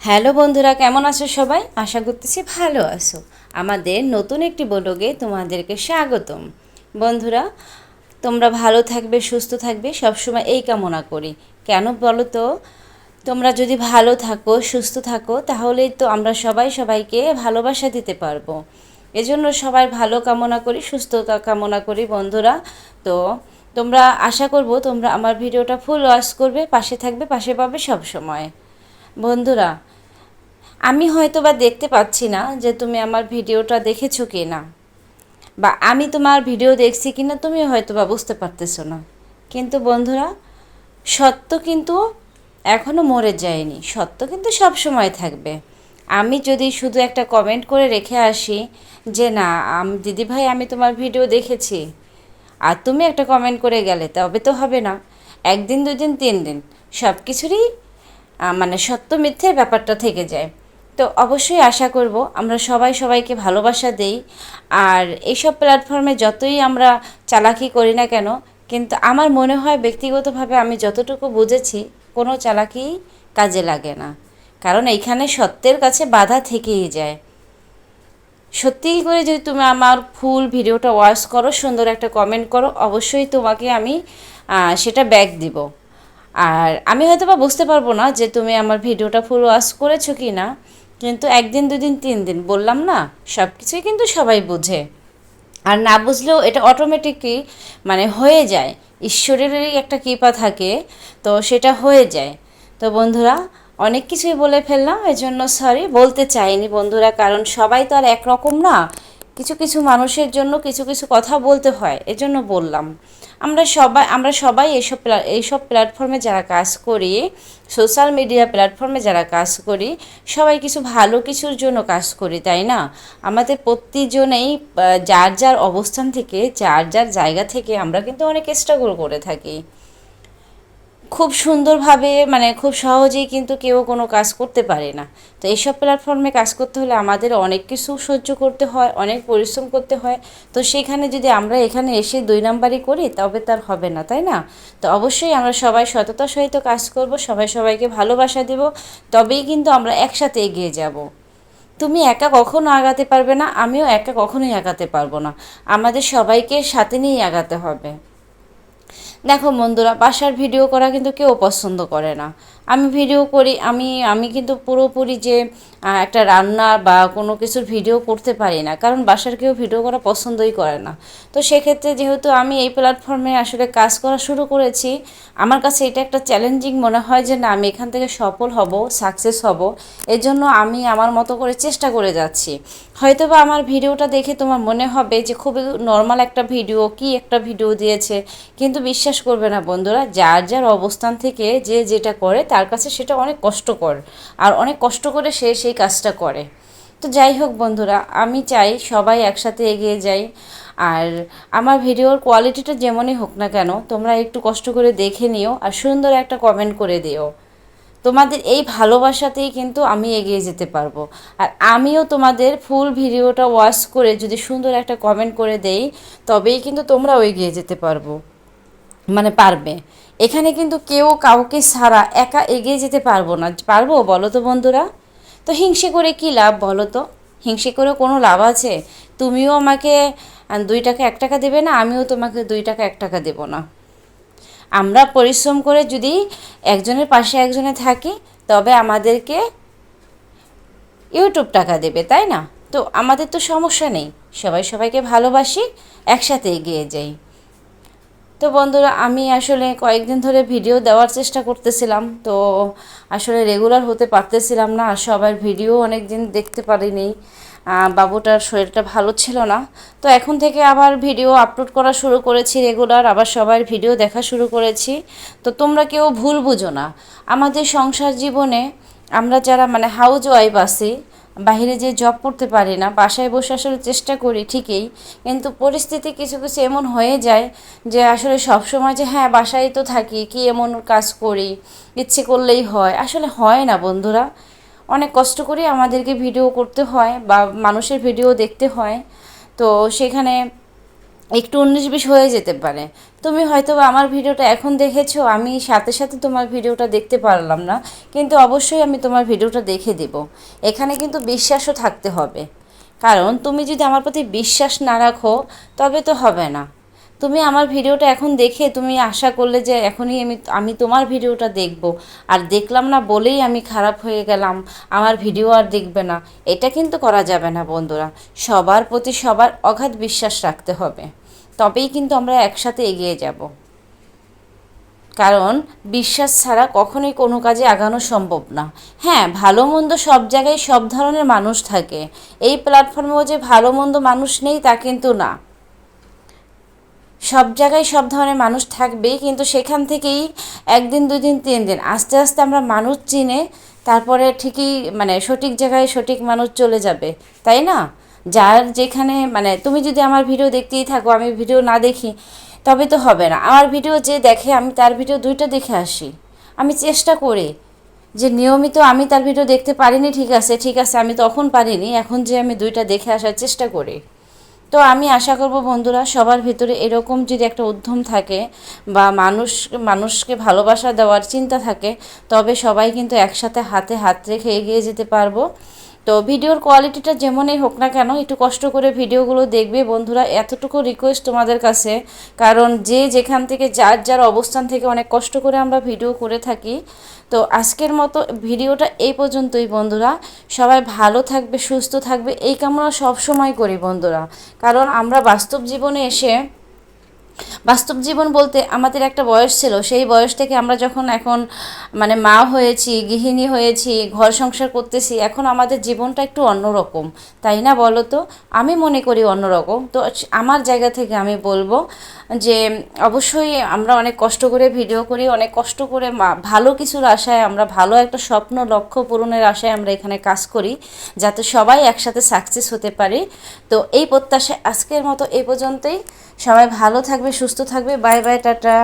Hello বন্ধুরা, কেমন আছো সবাই? আশা করতেছি ভালো আছো। আমাদের নতুন একটি বলগে তোমাদেরকে স্বাগতম। বন্ধুরা, তোমরা ভালো থাকবে, সুস্থ থাকবে, সবসময় এই কামনা করি। কেন বলো তো? তোমরা যদি ভালো থাকো, সুস্থ থাকো, তাহলেই তো আমরা সবাই সবাইকে ভালোবাসা দিতে পারব। এজন্য সবাই ভালো কামনা করি সুস্থতা কামনা করি বন্ধুরা। তো তোমরা আশা করব তোমরা আমার ভিডিওটা ফুল ওয়াচ করবে, পাশে থাকবে, পাশে পাবে সব সময় বন্ধুরা আমি হয়তো বা দেখতে পাচ্ছি না যে তুমি আমার ভিডিওটা দেখেছ কি না। বা আমি তোমার ভিডিও দেখছি কি না তুমি হয়তো বা বুঝতে পারতেছো না। কিন্তু বন্ধুরা, সত্য কিন্তু এখনও মরে যায়নি। সত্য কিন্তু সব সময় থাকবে। আমি যদি শুধু একটা কমেন্ট করে রেখে আসি যে না, আম- দিদিভাই আমি তোমার ভিডিও দেখেছি। আর তুমি একটা কমেন্ট করে গেলে, তবে তো হবে না। একদিন, দুদিন, তিন দিন সব কিছুরই মানে সত্য মিথ্যের ব্যাপারটা থেকে যায়। তো অবশ্যই আশা করব আমরা সবাই সবাইকে ভালোবাসা দেই। আর এইসব প্ল্যাটফর্মে যতই আমরা চালাকি করি না কেন, কিন্তু আমার মনে হয় ব্যক্তিগতভাবে আমি যতটুকু বুঝেছি, কোনো চালাকি কাজে লাগে না। কারণ এইখানে সত্যের কাছে বাধা থেকেই যায়। সত্যি করে যদি তুমি আমার ফুল ভিডিওটা ওয়াচ করো, সুন্দর একটা কমেন্ট করো, অবশ্যই তোমাকে আমি সেটা ব্যাক দিব। আর আমি হয়তো বা বুঝতে পারব না যে তুমি আমার ভিডিওটা ফুল ওয়াচ করেছ কি না কিন্তু একদিন, দুদিন, তিন দিন বললাম না সব কিছুই কিন্তু সবাই বোঝে। আর না বুঝলেও এটা অটোমেটিকই মানে হয়ে যায়। ঈশ্বরেরই একটা কৃপা থাকে, তো সেটা হয়ে যায়। তো বন্ধুরা, অনেক কিছুই বলে ফেললাম, এজন্য সরি বলতে চাইনি বন্ধুরা, কারণ সবাই তো আর একরকম না। কিছু কিছু মানুষের জন্য কিছু কিছু কথা বলতে হয়, এজন্য বললাম। আমরা সবাই আমরা সবাই এইসব এইসব প্ল্যাটফর্মে যারা কাজ করি সোশ্যাল মিডিয়া প্ল্যাটফর্মে যারা কাজ করি, সবাই কিছু ভালো কিছুর জন্য কাজ করি, তাই না? আমাদের প্রতিজনেই যার যার অবস্থান থেকে, যার যার জায়গা থেকে আমরা কিন্তু অনেক স্ট্রাগল করে থাকি। খুব সুন্দরভাবে মানে খুব সহজেই কিন্তু কেউ কোনো কাজ করতে পারে না। তো এইসব প্ল্যাটফর্মে কাজ করতে হলে আমাদের অনেক কিছু সহ্য করতে হয়, অনেক পরিশ্রম করতে হয়। তো সেখানে যদি আমরা এখানে এসে দুই নাম্বারই করি, তবে তার হবে না, তাই না? তো অবশ্যই আমরা সবাই সততার সহিত কাজ করব, সবাই সবাইকে ভালোবাসা দেব, তবেই কিন্তু আমরা একসাথে এগিয়ে যাব। তুমি একা কখনো আগাতে পারবে না, আমিও একা কখনোই আগাতে পারব না। আমাদের সবাইকে সাথে নিয়েই আগাতে হবে। দেখো বন্ধুরা, বাসার ভিডিও করা কিন্তু কেউ পছন্দ করে না। আমি ভিডিও করি, আমি আমি কিন্তু পুরোপুরি যে একটা রান্না বা কোনো কিছুর ভিডিও করতে পারি না, কারণ বাসার কেউ ভিডিও করা পছন্দই করে না। তো সেক্ষেত্রে যেহেতু আমি এই প্ল্যাটফর্মে আসলে কাজ করা শুরু করেছি, আমার কাছে এটা একটা চ্যালেঞ্জিং মনে হয় যে, না, আমি এখান থেকে সফল হব সাকসেস হব এর জন্য আমি আমার মতো করে চেষ্টা করে যাচ্ছি। হয়তো বা আমার ভিডিওটা দেখে তোমার মনে হবে যে খুবই নর্মাল একটা ভিডিও, কি একটা ভিডিও দিয়েছে। কিন্তু বিশ্বাস করবে না বন্ধুরা, যার যার অবস্থান থেকে যে যেটা করে, তার কাছে সেটা অনেক কষ্টকর। আর অনেক কষ্ট করে সে সেই কাজটা করে। তো যাই হোক বন্ধুরা, আমি চাই সবাই একসাথে এগিয়ে যাই। আর আমার ভিডিওর কোয়ালিটিটা যেমনই হোক না কেন, তোমরা একটু কষ্ট করে দেখে নিও আর সুন্দর একটা কমেন্ট করে দিও। তোমাদের এই ভালোবাসাতেই কিন্তু আমি এগিয়ে যেতে পারব। আর আমিও তোমাদের ফুল ভিডিওটা ওয়াচ করে যদি সুন্দর একটা কমেন্ট করে দেই, তবেই কিন্তু তোমরাও এগিয়ে যেতে পারব। মানে পারবে। এখানে কিন্তু কেউ কাউকে ছাড়া একা এগিয়ে যেতে পারব না। পারব বলো তো বন্ধুরা? তো হিংসে করে কি লাভ বলো তো? হিংসে করে কোনো লাভ আছে? তুমিও আমাকে দুই টাকা এক টাকা দেবে না, আমিও তোমাকে দুই টাকা এক টাকা দেবো না। আমরা পরিশ্রম করে যদি একজনের পাশে একজনে থাকি, তবে আমাদেরকে ইউটিউব টাকা দেবে, তাই না? তো আমাদের তো সমস্যা নেই। সবাই সবাইকে ভালোবাসি, একসাথে এগিয়ে যাই। তো বন্ধুরা, আমি আসলে কয়েকদিন ধরে ভিডিও দেওয়ার চেষ্টা করতেছিলাম, তো আসলে রেগুলার হতে পারতেছিলাম না, সবার ভিডিও অনেক দিন দেখতে পারিনি। বাবুটার শরীরটা ভালো ছিল না। তো এখন থেকে আবার ভিডিও আপলোড করা শুরু করেছি রেগুলার আবার সবার ভিডিও দেখা শুরু করেছি। তো তোমরা কেউ ভুল বুঝো না। আমাদের সংসার জীবনে আমরা যারা মানে হাউজ ওয়াইফ আছি বাইরে যে জব করতে পারি না, বাসায় বসে আসলে চেষ্টা করি ঠিকই, কিন্তু পরিস্থিতি কিছু কিছু এমন হয়ে যায় যে আসলে সব সময় যে হ্যাঁ বাসায় তো থাকি, কি এমন কাজ করি, ইচ্ছে করলেই হয়। আসলে হয় না বন্ধুরা। অনেক কষ্ট করে আমাদেরকে ভিডিও করতে হয় বা মানুষের ভিডিও দেখতে হয়। তো সেখানে একটু উনিশ বিশ হয়ে যেতে পারে। তুমি হয়তো আমার ভিডিওটা এখন দেখেছ, আমি সাথে সাথে তোমার ভিডিওটা দেখতে পারলাম না, কিন্তু অবশ্যই আমি তোমার ভিডিওটা দেখে দেব। এখানে কিন্তু বিশ্বাসও থাকতে হবে। কারণ তুমি যদি আমার প্রতি বিশ্বাস না রাখো, তবে তো হবে না। তুমি আমার ভিডিওটা এখন দেখে তুমি আশা করলে যে এখনই আমি আমি তোমার ভিডিওটা দেখব। আর দেখলাম না বলেই আমি খারাপ হয়ে গেলাম। আমার ভিডিও আর দেখবে না। এটা কিন্তু করা যাবে না বন্ধুরা। সবার প্রতি সবার অগাধ বিশ্বাস রাখতে হবে। তবেই কিন্তু আমরা একসাথে এগিয়ে যাব। কারণ বিশ্বাস ছাড়া কখনোই কোনো কাজে আগানো সম্ভব না। হ্যাঁ ভালো মন্দ সব জায়গায় সব ধরনের মানুষ থাকে। এই প্ল্যাটফর্মেও যে ভালো মন্দ মানুষ নেই তা কিন্তু না। সব জায়গায় সব ধরনের মানুষ থাকবেই কিন্তু সেখান থেকেই একদিন দুই দিন তিন দিন। আস্তে আস্তে আমরা মানুষ চিনে, তারপরে ঠিকই মানে সঠিক জায়গায় সঠিক মানুষ চলে যাবে, তাই না? যার যেখানে মানে তুমি যদি আমার ভিডিও দেখতেই থাকো, আমি ভিডিও না দেখি, তবে তো হবে না। আমার ভিডিও যে দেখে, আমি তার ভিডিও দুইটা দেখে আসি। আমি চেষ্টা করি যে নিয়মিত আমি তার ভিডিও দেখতে পারিনি, ঠিক আছে ঠিক আছে, আমি তখন পারিনি, এখন যে আমি দুইটা দেখে আসার চেষ্টা করি। তো আমি আশা করব বন্ধুরা, সবার ভিতরে এরকম যদি একটা উদ্যম থাকে বা মানুষ, মানুষকে ভালোবাসা দেওয়ার চিন্তা থাকে, তবে সবাই কিন্তু একসাথে হাতে হাত রেখে এগিয়ে যেতে পারব। তো ভিডিওর কোয়ালিটিটা যেমনই হোক না কেন, একটু কষ্ট করে ভিডিওগুলো দেখবে। বন্ধুরা, এতটুকু রিকোয়েস্ট তোমাদের কাছে। কারণ যে যেখান থেকে, যার যার অবস্থান থেকে অনেক কষ্ট করে আমরা ভিডিও করে থাকি। তো আজকের মতো ভিডিওটা এই পর্যন্তই বন্ধুরা। সবাই ভালো থাকবে, সুস্থ থাকবে। এই কামনা সবসময় করি বন্ধুরা। কারণ আমরা বাস্তব জীবনে এসে বাস্তব জীবন বলতে আমাদের একটা বয়স ছিল, সেই বয়স থেকে আমরা যখন এখন মানে মা হয়েছি, গৃহিণী হয়েছি, ঘর সংসার করতেছি, এখন আমাদের জীবনটা একটু অন্যরকম। তাই না বলো তো? আমি মনে করি অন্যরকম। তো আমার জায়গা থেকে আমি বলব যে, অবশ্যই আমরা অনেক কষ্ট করে ভিডিও করি, অনেক কষ্ট করে ভালো কিছুর আশায় আমরা, ভালো একটা স্বপ্ন, লক্ষ্য পূরণের আশায় আমরা এখানে কাজ করি, যাতে সবাই একসাথে সাকসেস হতে পারে। তো এই প্রত্যাশায় আজকের মতো এই পর্যন্তই। সবাই ভালো থাকবে সুস্থ থাকবে বাই বাই টাটা।